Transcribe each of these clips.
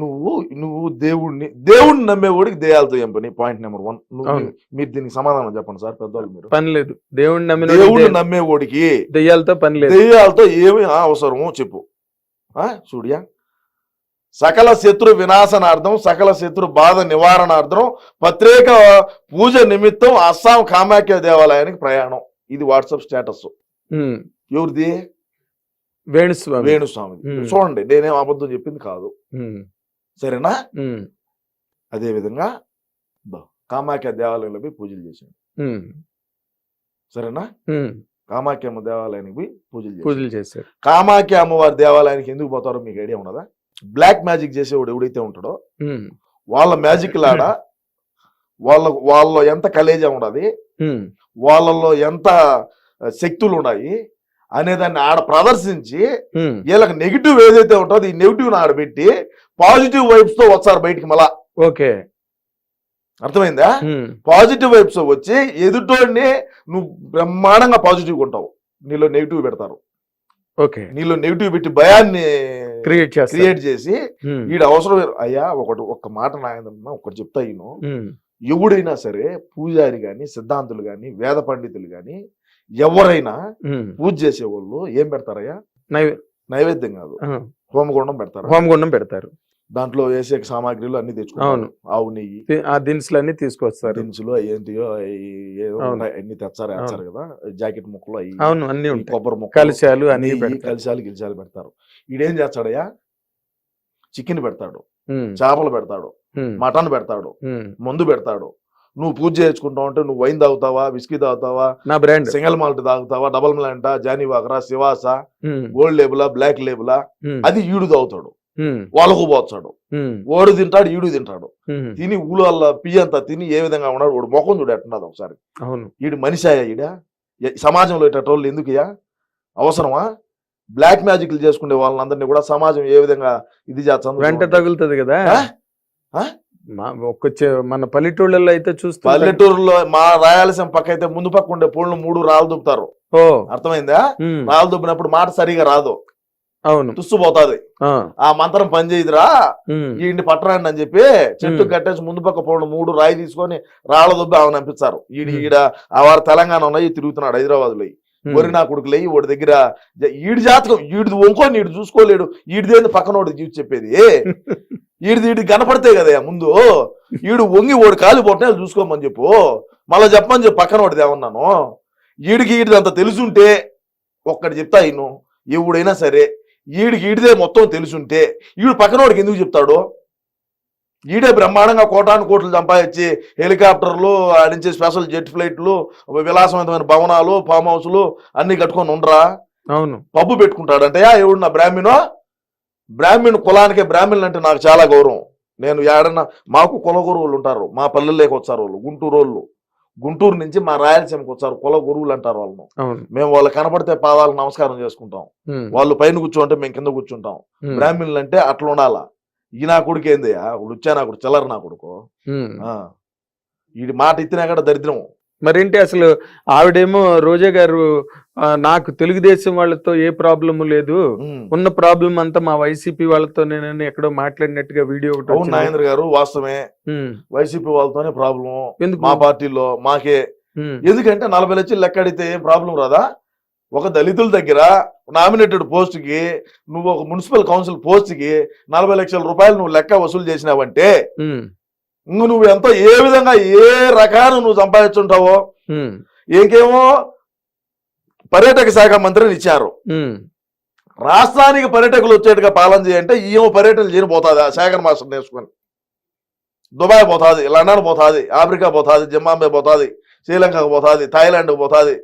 నువ్వు నువ్వు దేవుణ్ణి దేవుణ్ణి నమ్మేవాడికి దేయాలతో ఏం పని? Point number one. నువ్వు. మీరు దీనికి సమాధానం చెప్పండి సార్ పెద్దవాళ్ళు మీరు. పని లేదు. దేవుణ్ణి నమ్మిన దేవుణ్ణి నమ్మేవాడికి దెయ్యాలతో పని లేదు. దెయ్యాలతో ఏమి అవసరము చెప్పు. సూర్య సకల శత్రు వినాశనార్థం సకల శత్రు బాధ నివారణార్థం ప్రత్యేక పూజ నిమిత్తం అస్సాం కామాఖ్య దేవాలయానికి ప్రయాణం. ఇది వాట్సాప్ స్టేటస్. ఎవరిది? వేణుస్వామి వేణుస్వామిది ఉమ్. చూడండి నేనేం అబద్ధం చెప్పింది కాదు. సరేనా. అదే విధంగా కామాఖ్య దేవాలయంలో పోయి పూజలు ఉమ్. సరేనా. కామాఖ్య అమ్మ దేవాలయానికి పోయి పూజలు పూజలు చేశారు కామాఖ్య అమ్మవారి దేవాలయానికి ఎందుకు పోతారో మీకు ఐడియా ఉన్నదా బ్లాక్ మ్యాజిక్ చేసేవాడు ఎవడైతే ఉంటాడో. వాళ్ళ మ్యాజిక్ లాడ వాళ్ళ వాళ్ళ ఎంత కలేజా ఉండదు. వాళ్ళలో ఎంత శక్తులు ఉన్నాయి అనేదాన్ని ఆడ ప్రదర్శించి. వీళ్ళకి నెగిటివ్ ఏదైతే ఉంటుందో ఈ నెగిటివ్ ఆడ పెట్టి పాజిటివ్ వైబ్స్తో వచ్చారు బయటికి మళ్ళా. ఓకే. అర్థమైందా. పాజిటివ్ వైబ్స్ వచ్చి ఎదుటోడిని నువ్వు బ్రహ్మాండంగా పాజిటివ్ ఉంటావు నీలో నెగిటివ్ పెడతారు. ఓకే. నీలో నెగిటివ్ పెట్టి భయాన్ని క్రియేట్ చేస్తారు. క్రియేట్ చేసి. వీడు అవసరం అయ్యా ఒకటి ఒక్క మాట నాయనమ్మా ఒకటి చెప్తా ఉమ్. ఎవడైనా సరే పూజారి గాని సిద్ధాంతులు గాని వేద పండితులు గాని ఎవరైనా. పూజ చేసేవాళ్ళు ఏం పెడతారయ్యా? నైవే- నైవేద్యం కాదు. హోమగుండం పెడతారు. హోమగుండం పెడతారు. దాంట్లో వేసే సామాగ్రిలు అన్ని తెచ్చుకుంటారు. అవును. ఆవు నెయ్యి. ఆ దినుసులన్నీ తీసుకొస్తారు. దినుసులు ఏంటియో అన్ని తెచ్చారు వేస్తారు కదా. జాకెట్ ముక్కలు అవి అవును అన్ని కొబ్బరి ముక్కలు కలిశాలు అన్ని కలిశాలు గిలిశాలు పెడతారు. ఈడేం చేస్తాడయ్యా? చికెన్ పెడతాడు. చేపలు పెడతాడు. మటన్ పెడతాడు. మందు పెడతాడు. నువ్వు పూజ చేసుకుంటావు అంటే నువ్వు వైన్ తాగుతావా విస్కీ తాగుతావా నా బ్రాండ్ సింగల్ మాల్ట్ తాగుతావా డబల్ మిలాంటా జానీ వాకరా శివాస. గోల్డ్ లేబులా బ్లాక్ లేబులా. అది ఈడు తాగుతాడు. వాళ్ళకు పోతాడు. ఓడు తింటాడు ఈడు తింటాడు. తిని ఊళ్ళ పియ్యంతా తిని ఏ విధంగా ఉన్నాడు వాడు ముఖం చూడు ఎట్టున్నది ఒకసారి అవును ఈడు మనిషాయా ఈడ సమాజంలో ఇట్టోళ్ళు ఎందుకుయా అవసరమా బ్లాక్ మ్యాజిక్లు చేసుకునే వాళ్ళందరినీ కూడా సమాజం ఏ విధంగా ఇది చేస్తుంది వెంట తగులుతుంది కదా? మా ఒక్క మన పల్లెటూళ్ళలో అయితే చూస్తే పల్లెటూరులో మా రాయలసీమ పక్క అయితే ముందు పక్క ఉండే పూలను మూడు రాళ్ళు దుప్పుతారు ఓ అర్థమైందా. రాళ్ళు దుబ్బినప్పుడు మాట సరిగా రాదు అవును తుస్సుపోతాది ఆ. ఆ మంత్రం పనిచేయదురా. ఈ పట్టరండి అని చెప్పి చెట్టు. కట్టేసి ముందు పక్క పోవడం మూడు రాయి తీసుకొని రాళ్ళ దుబ్బి ఆమె పంపిస్తారు ఈడి. ఈడ ఆ వారు తెలంగాణ ఉన్నాయి తిరుగుతున్నాడు హైదరాబాద్లో. వరి నా కొడుకు లేయి వాడి దగ్గర ఈడి జాతకం ఈడిది వంకొని ఈడు చూసుకోలేడు ఈడిదేంది పక్కన వాడు చూసి చెప్పేది ఈడిది ఈడి కనపడితే కదా ముందు. ఈడు వంగి ఓడి కాలు పొట్టిన చూసుకోమని చెప్పు. మళ్ళీ చెప్పమని చెప్పు పక్కన వాడిది ఏమన్నాను? ఈడికి ఈడిది అంత తెలుసుంటే ఒక్కటి చెప్తా ఈయను ఎవడైనా సరే ఈడికి ఈడిదే మొత్తం తెలుసుంటే ఈడు పక్కన వాడికి ఎందుకు చెప్తాడు? ఈడే బ్రహ్మాండంగా కోటాను కోట్లు సంపాదించి హెలికాప్టర్లు ఆడించే స్పెషల్ జెట్ ఫ్లైట్లు విలాసవంతమైన భవనాలు ఫామ్ హౌస్లు అన్ని కట్టుకొని ఉండరా? అవును. పబ్బు పెట్టుకుంటాడంటయా ఎవడు నా బ్రాహ్మణో? బ్రాహ్మణ్ కులానికే బ్రాహ్మణులు అంటే నాకు చాలా గౌరవం. నేను ఏడన్నా మాకు కుల గురువులు ఉంటారు. మా పల్లెల్లోకి వచ్చారు వాళ్ళు. గుంటూరు వాళ్ళు గుంటూరు నుంచి మా రాయలసీమకి వచ్చారు. కుల గురువులు అంటారు వాళ్ళను. మేము వాళ్ళు కనపడితే పాదాలకు నమస్కారం చేసుకుంటాం. వాళ్ళు పైన కూర్చోంటే మేము కింద కూర్చుంటాం. బ్రాహ్మణులు అంటే అట్లా ఉండాలా? ఈ నా కొడుకు ఏందయ్యా ఇప్పుడు వచ్చా నా కొడుకు చిల్లర నా కొడుకు. ఈడి మాట ఇచ్చినా కూడా దరిద్రం. మరేంటి అసలు ఆవిడేమో రోజా గారు నాకు తెలుగుదేశం వాళ్ళతో ఏ ప్రాబ్లము లేదు. ఉన్న ప్రాబ్లం అంతా మా వైసీపీ వాళ్ళతో నేను ఎక్కడో మాట్లాడినట్టుగా వీడియో ఒకటి. నాగేంద్ర గారు వాస్తవమే. వైసీపీ వాళ్ళతోనే ప్రాబ్లం ఎందుకు మా పార్టీలో మాకే. ఎందుకంటే నలభై లక్షలు లెక్క అడిగితే ఏం ప్రాబ్లం రాదా ఒక దళితుల దగ్గర నామినేటెడ్ పోస్ట్కి నువ్వు ఒక మున్సిపల్ కౌన్సిల్ పోస్ట్కి నలభై లక్షల రూపాయలు నువ్వు లెక్క వసూలు చేసినావంటే నువ్వు ఎంతో ఏ విధంగా ఏ రకాన నువ్వు సంపాదించుంటావో. ఇంకేమో పర్యాటక శాఖ మంత్రిని ఇచ్చారు. రాష్ట్రానికి పర్యాటకులు వచ్చేట్టుగా పాలన చేయంటే ఈమె పర్యటన చేయని పోతుంది ఆ శేఖర్ మాస్టర్ నేర్చుకొని దుబాయ్ పోతుంది లండన్ పోతుంది ఆఫ్రికా పోతుంది జింబాబే పోతుంది శ్రీలంకకు పోతుంది థాయిలాండ్కి పోతుంది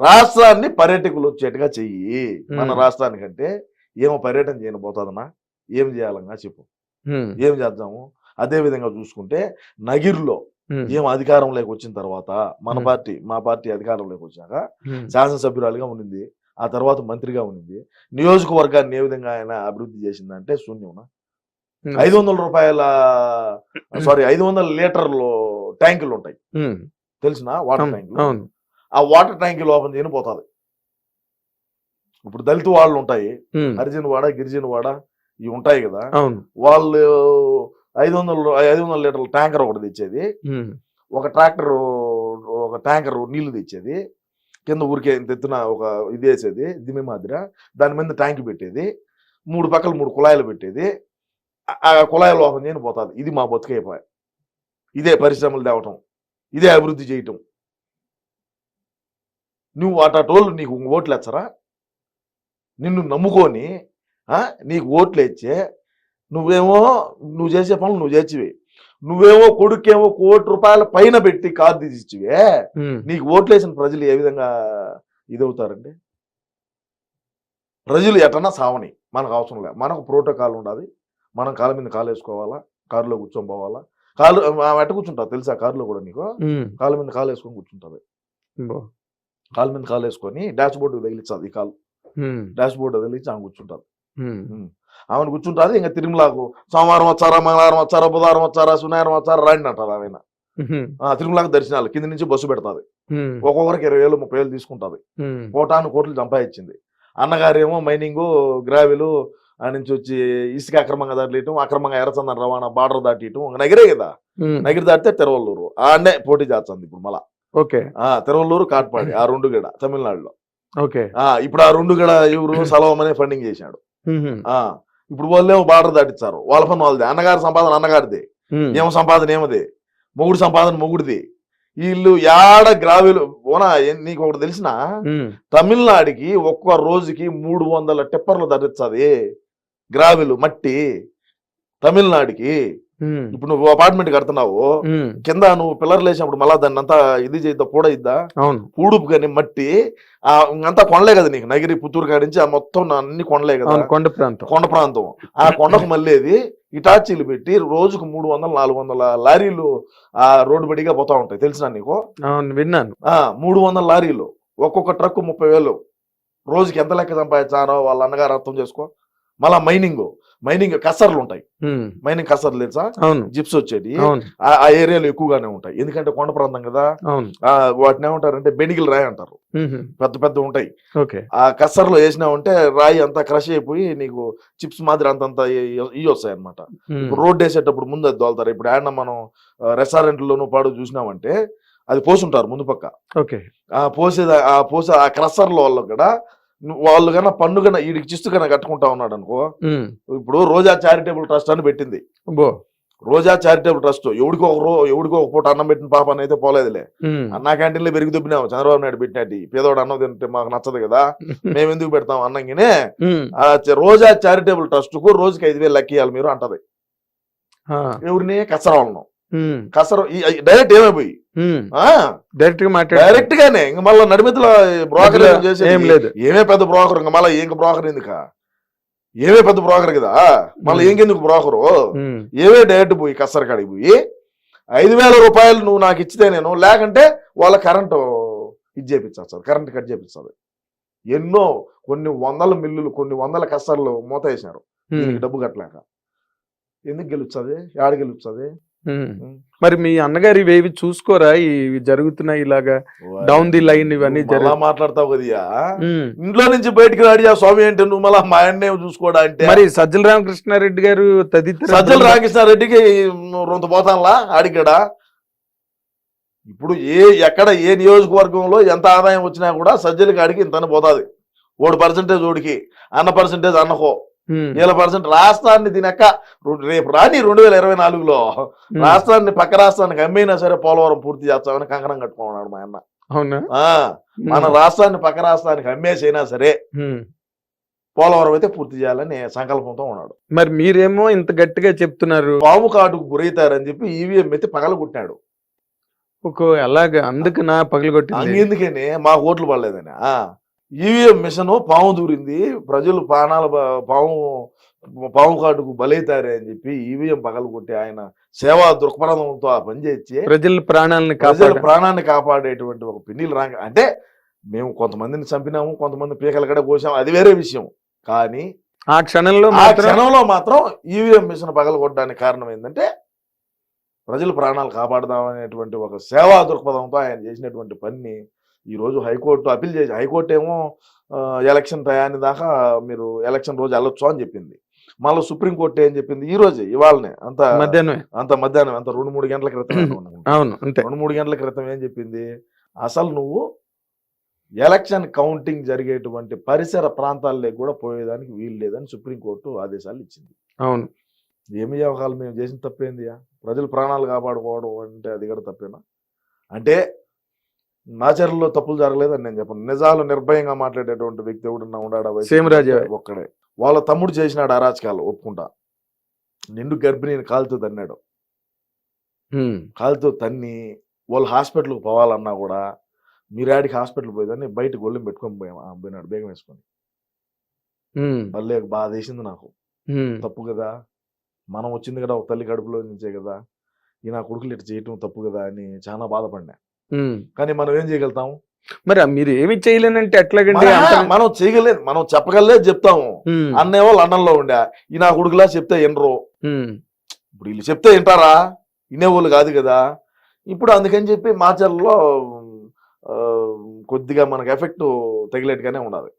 రాష్ట్రాన్ని పర్యాటకులు వచ్చేట్టుగా చెయ్యి మన. రాష్ట్రానికంటే ఏమో పర్యటన చేయని పోతుందన్నా ఏం చేయాలన్నా చెప్పు. ఏం చేద్దాము అదే విధంగా చూసుకుంటే నగిరిలో. ఏం అధికారంలోకి వచ్చిన తర్వాత మన. పార్టీ మా పార్టీ అధికారంలోకి వచ్చాక ఉమ్. శాసనసభ్యురాలుగా ఉన్నింది ఆ తర్వాత మంత్రిగా ఉన్నింది నియోజకవర్గాన్ని ఏ విధంగా ఆయన అభివృద్ధి చేసిందంటే శూన్యం. ఐదు వందల రూపాయల సారీ ఐదు వందల లీటర్లు ట్యాంకులు ఉంటాయి. తెలిసిన వాటర్. ట్యాంకులు ఆ వాటర్ ట్యాంకులు ఓపెన్ చేయని పోతుంది ఇప్పుడు దళిత వాళ్ళు ఉంటాయి. హరిజన్ వాడ గిరిజన వాడ ఇవి ఉంటాయి కదా వాళ్ళు ఐదు వందల ఐదు వందల లీటర్ల ట్యాంకర్ ఒకటి తెచ్చేది. ఒక ట్రాక్టర్ ఒక ట్యాంకర్ నీళ్ళు తెచ్చేది. కింద ఊరికే ఎత్తున ఒక ఇది వేసేది దిమ్మి మాదిర దాని మీద ట్యాంక్ పెట్టేది. మూడు పక్కల మూడు కుళాయిలు పెట్టేది. ఆ- కుళాయిలు ఓపెన్ చేయని పోతుంది. ఇది మా బతుకైపోయి ఇదే పరిశ్రమలు తేవటం. ఇదే అభివృద్ధి చేయటం. నువ్వు అటోళ్ళు నీకు ఓట్లు ఎచ్చరా నిన్ను నమ్ముకొని నీకు ఓట్లు ఇచ్చే నువ్వేమో నువ్వు చేసే పనులు నువ్వు చేసివి నువ్వేమో కొడుకేమో కోటి రూపాయల పైన పెట్టి కారు తీసిచ్చివే నీకు ఓట్లేసిన ప్రజలు ఏ విధంగా ఇదవుతారండి? ప్రజలు ఎటన్నా సావని మనకు అవసరం లేదు మనకు ప్రోటోకాల్ ఉండాలి. మనం కాళ్ళ మీద కాలు వేసుకోవాలా? కారులో కూర్చొని పోవాలా? కాలు ఎట్ట కూర్చుంటా తెలుసా కారులో కూడా నీకు? కాళ్ళ మీద కాలు వేసుకొని కూర్చుంటుంది కాళ్ళ మీద కాలు వేసుకొని డాష్ బోర్డు తగిలించాలి ఈ కాలు. డాష్ బోర్డు తగిలించి ఆమె కూర్చుంటుంది ఆమెను కూర్చుంటుంది ఇంకా తిరుమలకు సోమవారం వచ్చారా మంగళవారం వచ్చారా బుధవారం వచ్చారా శనివారం వచ్చారా రాండి అంటారు ఆమె తిరుమలకు దర్శనాలు కింద నుంచి బస్సు పెడతాది. ఒక్కొక్కరికి ఇరవై వేలు ముప్పై వేలు తీసుకుంటది. కోటాను కోట్లు సంపాదించింది. అన్నగారేమో మైనింగ్ గ్రావెలు ఆ నుంచి వచ్చి ఇసుక అక్రమంగా దాటియటం అక్రమంగా ఎర్రచందన రవాణా బార్డర్ దాటియటం నగిరే కదా. నగిరి దాటితే తిరువల్లూరు. ఆడనే పోటీ చేస్తుంది ఇప్పుడు మళ్ళా. ఓకే. ఆ తిరువల్లూరు కాట్పాడి ఆ రెండు గడ తమిళనాడులో. ఓకే. ఆ ఇప్పుడు ఆ రెండు గడ ఎవరు సలవమనే ఫండింగ్ చేశాడు. ఇప్పుడు వాళ్ళేమో బార్డర్ దాటిస్తారు వాళ్ళ పని వాళ్ళది. అన్నగారి సంపాదన అన్నగారిది. ఏమ సంపాదన ఏమది. మొగుడు సంపాదన మొగుడిది. వీళ్ళు యాడ గ్రావెలు ఓనా నీకు ఒకటి తెలిసినా తమిళనాడుకి ఒక్క రోజుకి మూడు వందల టిప్పర్లు ధరించది గ్రావెలు మట్టి తమిళనాడుకి. ఇప్పుడు నువ్వు అపార్ట్మెంట్ కడుతున్నావు కింద నువ్వు పిల్లర్లు వేసినప్పుడు మళ్ళా దాన్ని అంతా ఇది చేద్దా పూడ ఇద్దా అవును. పూడుపు కానీ మట్టి ఆ అంతా కొండలే కదా నీకు. నగిరి పుత్తూరు కాడి నుంచి ఆ మొత్తం అన్ని కొండలే కదా. కొండ ప్రాంతం. కొండ ప్రాంతం. ఆ కొండకు మళ్ళేది ఇటాచీలు పెట్టి రోజుకు మూడు వందల నాలుగు వందల లారీలు ఆ రోడ్డు బడిగా పోతా ఉంటాయి. తెలిసిన నీకు విన్నాను. ఆ మూడు వందల లారీలు. ఒక్కొక్క ట్రక్ ముప్పై వేలు. రోజుకి ఎంత లెక్క సంపాదించారో వాళ్ళ అన్నగారు అర్థం చేసుకో. మళ్ళా మైనింగ్. మైనింగ్ కసర్లు ఉంటాయి. మైనింగ్ కసర్లు తెలుసా? జిప్స్ వచ్చేది. ఆ- ఏరియాలో ఎక్కువగానే ఉంటాయి. ఎందుకంటే కొండ ప్రాంతం కదా. వాటిని ఏమంటారంటే బెనిగిల్ రాయి అంటారు. పెద్ద పెద్ద ఉంటాయి. ఆ కసర్లో వేసినావంటే రాయి అంతా క్రష్ అయిపోయి నీకు చిప్స్ మాదిరి అంతంత ఇవి వస్తాయి అనమాట రోడ్ వేసేటప్పుడు ముందు అది దోలుతారు ఇప్పుడు ఆయన మనం రెస్టారెంట్లోనూ పాడు చూసినామంటే అది పోసుంటారు ముందు పక్క. ఓకే. ఆ పోసేది ఆ పోసే ఆ క్రషర్ల వాళ్ళు కూడా వాళ్ళు కన్నా పన్ను కన్నా వీడికి చిస్తు కన్నా కట్టుకుంటా ఉన్నాడు అనుకో ఇప్పుడు రోజా చారిటబుల్ ట్రస్ట్ అని పెట్టింది. రోజా చారిటబుల్ ట్రస్ట్ ఎవడికో ఒక రో ఎవడికో ఒక పూట అన్నం పెట్టిన పాప అయితే పోలేదులే. అన్నా క్యాంటీన్లో పెరిగి దుబ్బినాము చంద్రబాబు నాయుడు పెట్టినట్టు. పేదోడు అన్నం తింటే మాకు నచ్చదు కదా మేము ఎందుకు పెడతాం అన్నంగినే రోజా చారిటబుల్ ట్రస్ట్కు రోజుకి ఐదు వేలు లెక్కియాలి మీరు అంటది. ఎవరిని ఉమ్, కసర డైరెక్ట్ ఏమైపోయి డైరెక్ట్గా మాట్లాడు. డైరెక్ట్ గానే. ఇంక మళ్ళీ నడిమితుల బ్రోకర్ ఏం లేదు. ఏమే పెద్ద బ్రోకర్ ఇంక మళ్ళీ ఇంక బ్రోకర్ ఎందుక? ఏమే పెద్ద బ్రోకర్ కదా? మళ్ళీ. ఇంకెందుకు బ్రోకరు ఏమే డైరెక్ట్ పోయి కసర కాడికి పోయి? ఐదు వేల రూపాయలు నువ్వు నాకు ఇచ్చితే నేను లేకంటే వాళ్ళ కరెంటు ఇది చేపించాలి కరెంట్ కట్ చేపించాలి ఎన్నో కొన్ని వందల మిల్లులు కొన్ని వందల కసర్లు మూత వేసినారు డబ్బు కట్టలేక. ఎందుకు గెలుస్తుంది? ఆడ గెలుస్తుంది? ఉమ్. మరి మీ అన్నగారు ఇవేవి చూసుకోరా? ఇవి జరుగుతున్నాయి ఇలాగా డౌన్ ది లైన్ ఇవన్నీ మళ్ళా జరుగు మాట్లాడతావు కదయ్యా ఉమ్. ఇంట్లో నుంచి బయటికి రాడి ఆ స్వామి అంటే నువ్వు మళ్ళా మా ఆయన్నే చూసుకోడా అంటే? మరి సజ్జల రామకృష్ణారెడ్డి గారు తదితర సజ్జల రామకృష్ణారెడ్డికి రొంత పోతానులా ఆడిగడా ఇప్పుడు ఏ ఎక్కడ ఏ నియోజకవర్గంలో ఎంత ఆదాయం వచ్చినా కూడా సజ్జలకి ఆడికి ఇంతనే పోతాది. ఓడి పర్సెంటేజ్ ఓడికి. అన్న పర్సెంటేజ్ అన్నకో. వీళ్ళ పర్సెంట్ రాష్ట్రాన్ని తినక రేపు రాని రెండు వేల ఇరవై నాలుగులో. రాష్ట్రాన్ని పక్క రాష్ట్రానికి అమ్మైనా సరే పోలవరం పూర్తి చేస్తామని కంకణం కట్టుకున్నాడు మా అన్న. అవునా? ఆ, మన రాష్ట్రాన్ని పక్క రాష్ట్రానికి అమ్మేసైనా సరే. పోలవరం అయితే పూర్తి చేయాలని సంకల్పంతో ఉన్నాడు. మరి మీరేమో ఇంత గట్టిగా చెప్తున్నారు. పాము కాటుకు గురవుతారని చెప్పి ఈవీఎం ఎత్తి పగలగొట్టాడు ఒక అలాగా? అందుకు నా పగలగొట్టింది అందుకని మా ఓట్లు పడలేదని. ఈవీఎం మిషన్ పాము దూరింది. ప్రజలు ప్రాణాల పాము పాము కాటుకు బలైతారే అని చెప్పి ఈవీఎం పగలగొట్టి ఆయన సేవా దృక్పథంతో ఆ పని చేసి ప్రజల ప్రాణాలను ప్రజల ప్రాణాన్ని కాపాడేటువంటి ఒక పిన్నిలు రాంగ. అంటే మేము కొంతమందిని చంపినాము కొంతమంది పీకలు కూడా కోసాము అది వేరే విషయం. కానీ ఆ క్షణంలో ఆ క్షణంలో మాత్రం ఈవీఎం మిషన్ పగలగొట్టడానికి కారణం ఏంటంటే ప్రజల ప్రాణాలు కాపాడదామనేటువంటి ఒక సేవా దృక్పథంతో ఆయన చేసినటువంటి పని ఈ రోజు హైకోర్టు అప్పీల్ చేసి హైకోర్టు ఏమో ఎలక్షన్ టయాన్ని దాకా మీరు ఎలక్షన్ రోజు వెళ్ళొచ్చు అని చెప్పింది. మళ్ళీ సుప్రీంకోర్టు ఏం చెప్పింది? ఈ రోజే ఇవాళనే అంత మధ్యాహ్నం అంత మధ్యాహ్నం అంత రెండు మూడు గంటల క్రితం. అవును అంతే. రెండు మూడు గంటల క్రితం ఏం చెప్పింది? అసలు నువ్వు ఎలక్షన్ కౌంటింగ్ జరిగేటువంటి పరిసర ప్రాంతాల్లోకి కూడా పోయేదానికి వీలు లేదని సుప్రీంకోర్టు ఆదేశాలు ఇచ్చింది. అవును. ఏమి వ్యవహారాలు? మేము చేసిన తప్పేంది? ప్రజల ప్రాణాలు కాపాడుకోవడం అంటే అది కూడా తప్పేనా? అంటే నాచర్లో తప్పులు జరగలేదని నేను చెప్పను. నిజాలు నిర్భయంగా మాట్లాడేటువంటి వ్యక్తి ఎవడన్నా ఉన్నాడా వైసీపీ సేమ్ రాజే. ఒక్కడే. వాళ్ళ తమ్ముడు చేసినాడు అరాచకాలు ఒప్పుకుంటా. నిండు గర్భిణిని కాలుతో తన్నాడు. కాలుతో తన్ని వాళ్ళు హాస్పిటల్కి పోవాలన్నా కూడా మీరాడికి హాస్పిటల్ పోయేదాన్ని బయట గొళ్ళెం పెట్టుకొని పోయినాడు బేగం వేసుకొని. మళ్ళీ బాధ వేసింది నాకు. తప్పు కదా. మనం వచ్చింది కదా ఒక తల్లి కడుపులో నుంచే కదా. ఈ నా కొడుకులు ఇట్లా చేయటం తప్పు కదా అని చాలా బాధపడినా. కానీ మనం ఏం చేయగలుగుతాం? మరి మీరు ఏమి చేయలేనంటే ఎట్లాగండి మన- చేయగలేదు మనం చెప్పగలే చెప్తాము. ఉమ్, అన్నేవో లండన్లో ఉండే ఈ నా కొడుకులా చెప్తే ఎనరు ఉమ్, ఇప్పుడు వీళ్ళు చెప్తే వింటారా? వినేవాళ్ళు కాదు కదా. ఇప్పుడు అందుకని చెప్పి మాచర్లో కొద్దిగా మనకు ఎఫెక్ట్ తగిలేట్టుగానే ఉండాలి.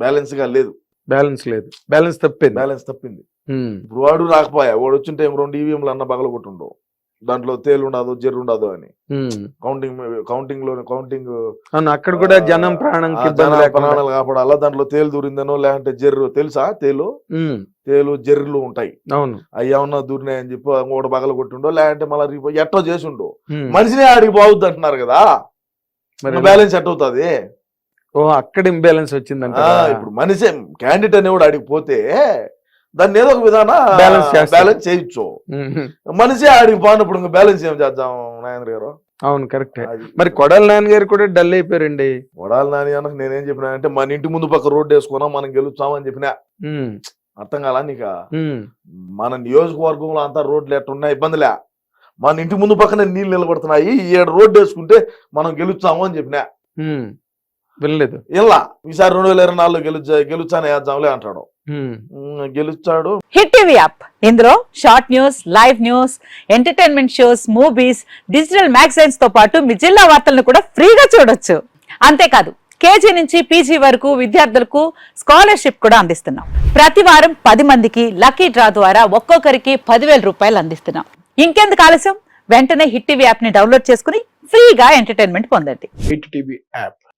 బ్యాలెన్స్గా లేదు. బ్యాలెన్స్ లేదు. బ్యాలెన్స్ తప్పింది. బ్యాలెన్స్ తప్పింది. ఇప్పుడు వాడు రాకపోయా? వాడు వచ్చింటే రెండు ఈవీఎంలు అన్న బగల కొట్టుండవు దాంట్లో తేలు ఉండదు జెర్రు ఉండదు అని. కౌంటింగ్ కౌంటింగ్లో కౌంటింగ్ అక్కడ కూడా జనం లేకుండా. ప్రాణాలు కాపాడాలా? దాంట్లో తేలు దూరిందనో లేదంటే జెర్రు తెలుసా తేలు? తేలు జెర్రులు ఉంటాయి. అవును. అవి ఏమన్నా దూరినాయని చెప్పి ఇంకోటి బగల కొట్టుండో లేదంటే మళ్ళీ రిపో ఎట్టో చేసి ఉండో ఉమ్. మనిషినే ఆడికి బాగుద్ది అంటున్నారు కదా? మరి బ్యాలెన్స్ ఎట్ అవుతుంది ఓ అక్కడ ఇంబ్యాలెన్స్ వచ్చిందంట ఇప్పుడు మనిషి క్యాండిడేట్ అనేవాడు ఆడికి పోతే దాన్ని ఏదో ఒక విధాన చేస్తారు. బ్యాలెన్స్ చేయొచ్చు మనిషి ఆడికి పోయినప్పుడు ఇంకా బ్యాలెన్స్ ఏం చేద్దాం నాయన గారు? అవును కరెక్ట్. మరి కొడాల నాన్నగారు కూడా డల్ అయిపోయారండి. వడాలి నాని అన్న నేనేం చెప్పినా అంటే మన ఇంటి ముందు పక్క రోడ్డు వేసుకున్నాం మనం గెలుస్తామని చెప్పినా. అర్థం కాలా నీకు? మన నియోజకవర్గంలో అంతా రోడ్లు ఎట్టున్నా ఇబ్బందిలే. మన ఇంటి ముందు పక్కనే నీళ్ళు నిలబడుతున్నాయి ఈ ఏడు రోడ్డు వేసుకుంటే మనం గెలుస్తాము అని చెప్పినా. వినలేదు. ఇలా ఈసారి రెండు వేల ఇరవై నాలుగులో గెలుచా గెలుచానే వేద్దాంలే అంటాడు. గెలుస్తాడు హిట్ టీవీ యాప్. ఇందులో short news live news entertainment shows movies digital మ్యాగజైన్స్తో పాటు మీ జిల్లా వార్తలను కూడా ఫ్రీగా చూడొచ్చు. అంతేకాదు కేజీ నుంచి పీజీ వరకు విద్యార్థులకు స్కాలర్షిప్ కూడా అందిస్తున్నాం. ప్రతి వారం పది మందికి లక్కీ డ్రా ద్వారా ఒక్కొక్కరికి పదివేల రూపాయలు అందిస్తున్నాం. ఇంకెందుకు ఆలస్యం? వెంటనే హిట్ టీవీ యాప్ని డౌన్లోడ్ చేసుకుని ఫ్రీగా ఎంటర్టైన్మెంట్ పొందండి. Hit TV app.